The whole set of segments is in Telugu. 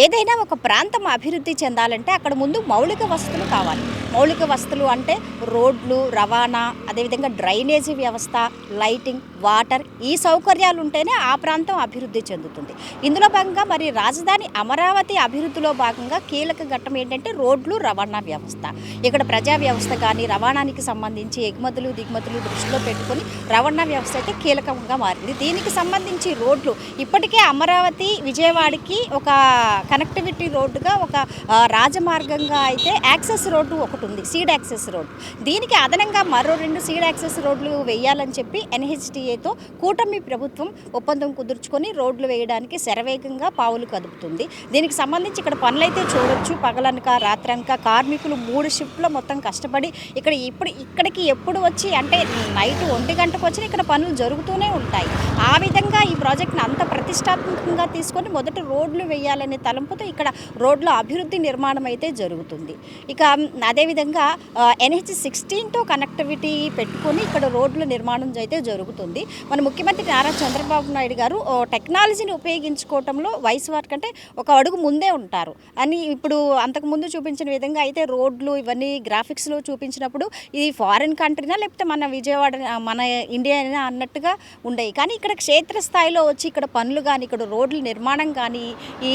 ఏదైనా ఒక ప్రాంతం అభివృద్ధి చెందాలంటే అక్కడ ముందు మౌలిక వసతులు కావాలి. మౌలిక వసతులు అంటే రోడ్లు రవాణా అదేవిధంగా డ్రైనేజీ వ్యవస్థ లైటింగ్ వాటర్ ఈ సౌకర్యాలు ఉంటేనే ఆ ప్రాంతం అభివృద్ధి చెందుతుంది. ఇందులో భాగంగా మరి రాజధాని అమరావతి అభివృద్ధిలో భాగంగా కీలక ఘట్టం ఏంటంటే రోడ్లు రవాణా వ్యవస్థ. ఇక్కడ ప్రజా వ్యవస్థ కానీ రవాణానికి సంబంధించి ఎగుమతులు దిగుమతులు దృష్టిలో పెట్టుకొని రవాణా వ్యవస్థ అయితే కీలకంగా మారింది. దీనికి సంబంధించి రోడ్లు ఇప్పటికే అమరావతి విజయవాడకి ఒక కనెక్టివిటీ రోడ్డుగా ఒక రాజమార్గంగా అయితే యాక్సెస్ రోడ్డు ఒకటి ఉంది సీడ్ యాక్సెస్ రోడ్. దీనికి అదనంగా మరో రెండు సీడ్ యాక్సెస్ రోడ్లు వేయాలని చెప్పి ఎన్హెచ్టీఏతో కూటమి ప్రభుత్వం ఒప్పందం కుదుర్చుకొని రోడ్లు వేయడానికి శరవేగంగా పావులు కదుపుతుంది. దీనికి సంబంధించి ఇక్కడ పనులైతే చూడొచ్చు. పగలనక రాత్రనక కార్మికులు మూడు షిఫ్ట్లో మొత్తం కష్టపడి ఇక్కడ ఇప్పుడు ఇక్కడికి ఎప్పుడు వచ్చి అంటే నైట్ ఒంటి గంటకు వచ్చి ఇక్కడ పనులు జరుగుతూనే ఉంటాయి. ఆ విధంగా ఈ ప్రాజెక్ట్ని అంత ప్రతిష్టాత్మకంగా తీసుకొని మొదట రోడ్లు వేయాలనే తలంపుతో ఇక్కడ రోడ్ల అభివృద్ధి నిర్మాణం అయితే జరుగుతుంది. ఇక అదే అదేవిధంగా ఎన్హెచ్ సిక్స్టీన్తో కనెక్టివిటీ పెట్టుకొని ఇక్కడ రోడ్ల నిర్మాణం అయితే జరుగుతుంది. మన ముఖ్యమంత్రి నారా చంద్రబాబు నాయుడు గారు టెక్నాలజీని ఉపయోగించుకోవటంలో వయసు వారి కంటే ఒక అడుగు ముందే ఉంటారు. అని ఇప్పుడు అంతకుముందు చూపించిన విధంగా అయితే రోడ్లు ఇవన్నీ గ్రాఫిక్స్లో చూపించినప్పుడు ఇది ఫారిన్ కంట్రీనా లేకపోతే మన విజయవాడ మన ఇండియానా అన్నట్టుగా ఉండేవి. కానీ ఇక్కడ క్షేత్రస్థాయిలో వచ్చి ఇక్కడ పనులు కానీ ఇక్కడ రోడ్ల నిర్మాణం కానీ ఈ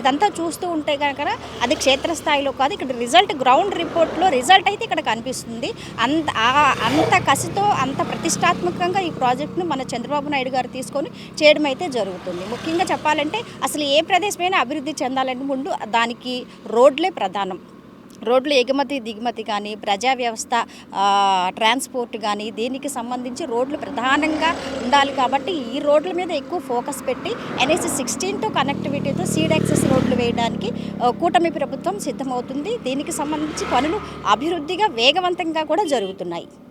ఇదంతా చూస్తూ ఉంటే కనుక అది క్షేత్రస్థాయిలో కాదు ఇక్కడ రిజల్ట్ గ్రౌండ్ రిపోర్ట్ రిపోర్ట్లో రిజల్ట్ అయితే ఇక్కడ కనిపిస్తుంది. అంత అంత కసితో అంత ప్రతిష్టాత్మకంగా ఈ ప్రాజెక్ట్ను మన చంద్రబాబు నాయుడు గారు తీసుకొని చేయడం అయితే జరుగుతుంది. ముఖ్యంగా చెప్పాలంటే అసలు ఏ ప్రదేశమైనా అభివృద్ధి చెందాలంటే ముందు దానికి రోడ్లే ప్రధానం. రోడ్లు ఎగుమతి దిగుమతి కానీ ప్రజా వ్యవస్థ ట్రాన్స్పోర్ట్ కానీ దీనికి సంబంధించి రోడ్లు ప్రధానంగా ఉండాలి కాబట్టి ఈ రోడ్ల మీద ఎక్కువ ఫోకస్ పెట్టి ఎన్ఎస్ సిక్స్టీన్తో కనెక్టివిటీతో సీడ్ యాక్సెస్ రోడ్లు వేయడానికి కూటమి ప్రభుత్వం సిద్ధమవుతుంది. దీనికి సంబంధించి పనులు అభివృద్ధిగా వేగవంతంగా కూడా జరుగుతున్నాయి.